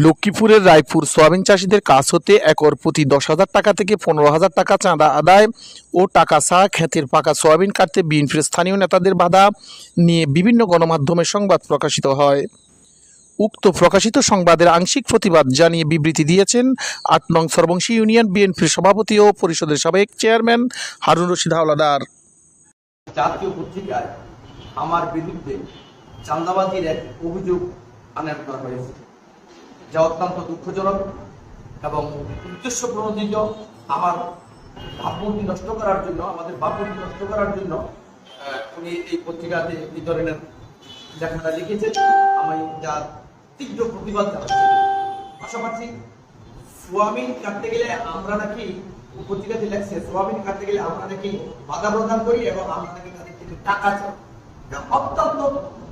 লক্ষ্মীপুরের রায়পুর সোয়াবিন চাষিদের কাছ হতে একর প্রতি দশ হাজার টাকা থেকে পনেরো হাজার টাকা চাঁদা আদায় ও টাকা ছাড়া ক্ষেতের পাকা সোয়াবিন কাটতে বিএনপির স্থানীয় নেতাদের বাধা নিয়ে বিভিন্ন গণমাধ্যমে সংবাদ প্রকাশিত হয়। উক্ত প্রকাশিত সংবাদের আংশিক প্রতিবাদ জানিয়ে বিবৃতি দিয়েছেন আট নং সর্বংশী ইউনিয়ন বিএনপির সভাপতি ও পরিষদের সাবেক চেয়ারম্যান হারুন রশিদ হাওলাদার। জাতীয় পত্রিকায় আমার বিরুদ্ধে চান্দাবাজির এক অভিযোগ আনার হয়েছে যা অত্যন্ত দুঃখজনক এবং উদ্দেশ্য প্রণোদিত। আমার ভাবমূর্তি নষ্ট করার জন্য, আমাদের ভাবমূর্তি নষ্ট করার জন্য উনি এই পত্রিকাতে এই ধরনের লেখাটা লিখেছেন। আমি যার তীব্র প্রতিবাদ জানাচ্ছি। পাশাপাশি সোয়াবিন কাটতে গেলে আমরা নাকি পত্রিকাতে লেখছে, সোয়াবিন কাটতে গেলে আমরা নাকি বাধা প্রদান করি এবং আমরা নাকি তাদের থেকে টাকা চাই। অত্যন্ত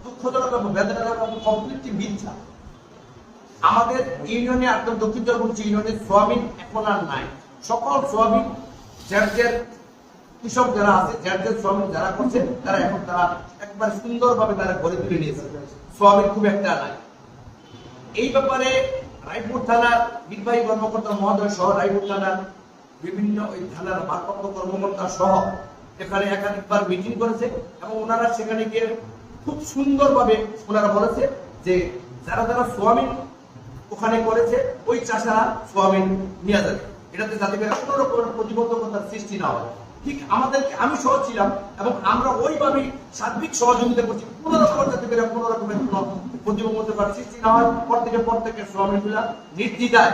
দুঃখজনক এবং বেদনাজনক কমপ্লিটলি মিথ্যা। আমাদের ইউনিয়নে একদম দক্ষিণ চরবঞ্চী ইউনিয়নে সোয়াবিন এখন আর নাই। সকল সোয়াবিন যার যার কৃষক যারা আছে, যার যার সোয়াবিন যারা করছে তারা এখন তারা একবার সুন্দরভাবে তারা ঘরে তুলে নিয়েছে। সোয়াবিন খুব একটা নাই। এই ব্যাপারে রায়পুর থানার নির্বাহী কর্মকর্তা মহোদয় সহ রায়পুর থানার বিভিন্ন ওই থানার ভারপ্রাপ্ত কর্মকর্তা সহ এখানে একাধিকবার মিটিং করেছে এবং ওনারা সেখানে গিয়ে খুব সুন্দরভাবে ওনারা বলেছে যে যারা যারা সোয়াবিন ওখানে করেছে, ওই চাষারা সোয়াবিন নিয়ে যাবে। এটাতে যাতে কোনো রকমের প্রতিবন্ধকতার সৃষ্টি না হয়। ঠিক আমাদের আমি সহ ছিলাম এবং আমরা ওইভাবেই সার্বিক সহযোগিতা করছি। কোনো রকম যাতে করে কোনো রকমের কোনো প্রতিবন্ধকতার সৃষ্টি না হয়। প্রত্যেকে প্রত্যেকের শ্রমিকগুলা নির্দ্বিধায়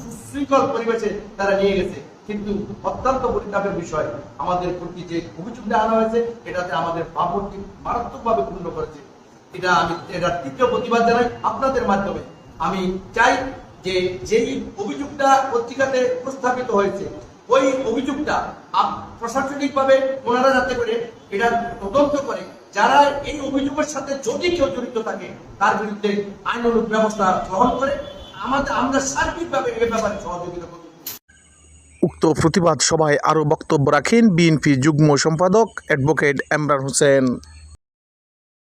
সুশৃঙ্খল পরিবেশে তারা নিয়ে গেছে। কিন্তু অত্যন্ত পরিতাপের বিষয়, আমাদের প্রতি যে অভিযোগটা আনা হয়েছে, এটাতে আমাদের ভাবমূর্তি মারাত্মকভাবে পূর্ণ করেছে। এটা আমি, এটা তীব্র প্রতিবাদ জানাই আপনাদের মাধ্যমে। আমি চাই যে যেই অভিযোগটা পত্রিকাতে উপস্থাপিত হয়েছে, ওই অভিযোগটা প্রশাসনিকভাবে ওনারা যাতে করে এটা তদন্ত করে, যারা এই অভিযোগের সাথে যদি কেউ জড়িত থাকে, তার বিরুদ্ধে আইন আইনানুগ ব্যবস্থা গ্রহণ করে, আমাদের আমরা সার্বিকভাবে এ ব্যাপারে সহযোগিতা করব। উক্ত প্রতিবাদ সভায় আরও বক্তব্য রাখেন বিএনপি যুগ্ম সম্পাদক অ্যাডভোকেট এমরান হোসেন।